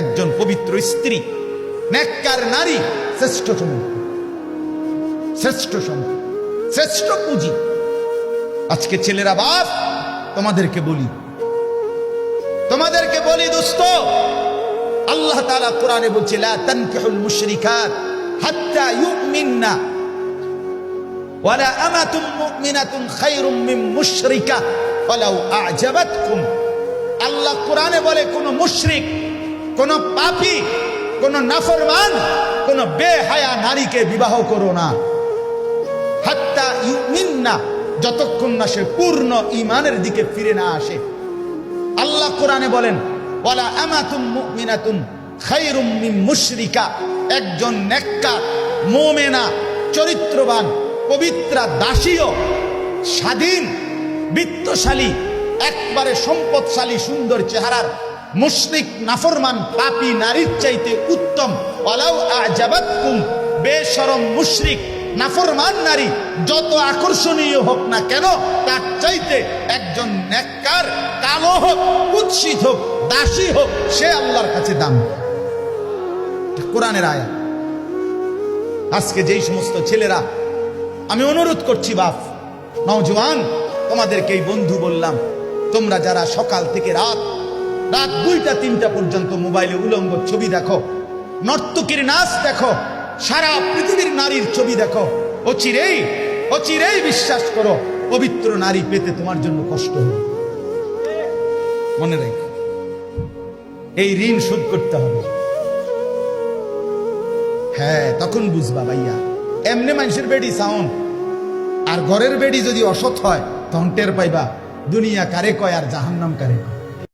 একজন পবিত্র স্ত্রী, নেককার নারী, শ্রেষ্ঠ সম্পদ শ্রেষ্ঠ সম্পদ শ্রেষ্ঠ পুঁজি। আজকে ছেলেরা বাপ, তোমাদেরকে বলি তোমাদেরকে বলি দোস্ত, আল্লাহ তাআলা কোরআনে বলছে, লা তানকিহুল মুশরিকাত হাত্তা ইউমিননা ওয়ালা আমাতুম মুমিনাতুন খায়রুম মিন মুশরিকা আ'জাবাতকুম। আল্লাহ কোরআনে বলে, কোন মুশরিক কোন পাপী, কোন নাফরমান, কোন বেহায়া নারীকে বিবাহ করো না। হাত্তা ইউমিন না যতক্ষণ না সে পূর্ণ ইমানের দিকে ফিরে না আসে। আল্লাহ কোরআনে বলেন, ওয়ালা আমাতুম মুমিনাতুন খায়রুম মিন মুশরিকা একজন নেককার, মুমিনা, চরিত্রবান, পবিত্রা, দাসীও, স্বাধীন, বিত্তশালী, একবারে সম্পদশালী, সুন্দর চেহারার মুশরিক নাফরমান পাপী নারীর চাইতে উত্তম। ওয়ালাউ আজাবাতকুম, বেশরম মুশরিক নাফরমান নারী যত আকর্ষণীয় হোক না কেন, তার চাইতে একজন নেককার, কালো হোক, কুৎসিত হোক, দাসী হোক, সে আল্লাহর কাছে দাম। কোরআনের আয়া আজকে যেই সমস্ত ছেলেরা, আমি অনুরোধ করছি বাপ, নওজোয়ান, তোমাদেরকে বন্ধু বললাম, তোমরা যারা সকাল থেকে রাত রাত দুইটা, তিনটা পর্যন্ত মোবাইলে উলঙ্গ ছবি দেখো। নর্তকীর নাচ দেখো। সারা পৃথিবীর নারীর ছবি দেখো। অচিরেই অচিরেই বিশ্বাস করো, পবিত্র নারী পেতে তোমার জন্য কষ্ট হবে মনে রেখো, এই ঋণ শোধ করতে হবে। হ্যাঁ তখন বুঝবা ভাইয়া, এমনি মানুষের বেডি সাউন্ড আর ঘরের বেডি যদি অসৎ হয়, তখন টের পাইবা, দুনিয়া কারে কয় আর জাহান্নাম কারে কয়।